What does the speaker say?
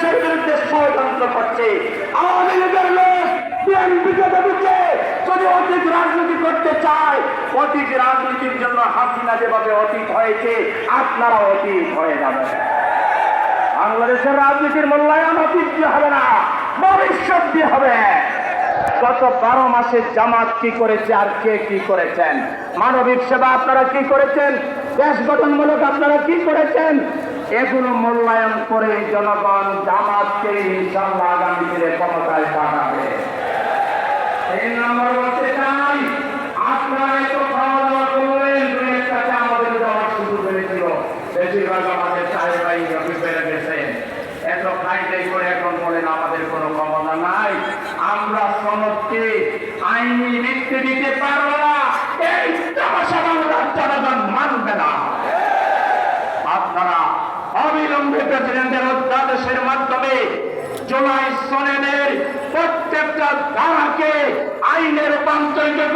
দেশের বিরুদ্ধে ষড়যন্ত্র করছে। আওয়ামী লীগের লোক বিএনপিকে যদি অতীত রাজনীতি করতে চায়, অতীত রাজনীতির জন্য হাসিনা যেভাবে অতীত হয়েছে আপনারা অতীত হয়ে যাবে বাংলাদেশের রাজনীতির মূল্যায়ন অতীত দিয়ে হবে না, ভবিষ্যৎ দিয়ে হবে। গত বারো মাসে জামাত কি করেছে আর কে কি করেছেন? মানবিক সেবা আপনারা কি করেছেন? দেশ গঠনমূলক আপনারা কি করেছেন? এগুলো মূল্যায়ন করে জনগণ জামাতকে ইনশাল্লাহ আগামী দিনে ক্ষমতায় পাঠাবে। এই নম্বর বলতে চাই আপনারা খাওয়া দাওয়া করলেন, দুই একটাতে আমাদের যাওয়ার সুযোগ হয়েছিল। বেশিরভাগ আমাদের চাই ভাই গেছেন এত খাইটাই করে এখন বলেন, আমাদের কোনো ক্ষমতা নাই। আমরা সনদকে আইনি ভিত্তি দিতে পারব না এই তামাশা বাংলার জনগণ মানবে না আপনারা অবিলম্বে প্রেসিডেন্টের অধ্যাদেশের মাধ্যমে জুলাই সনেনের প্রত্যেকটা ধারাকে আইনে রূপান্তরিত করে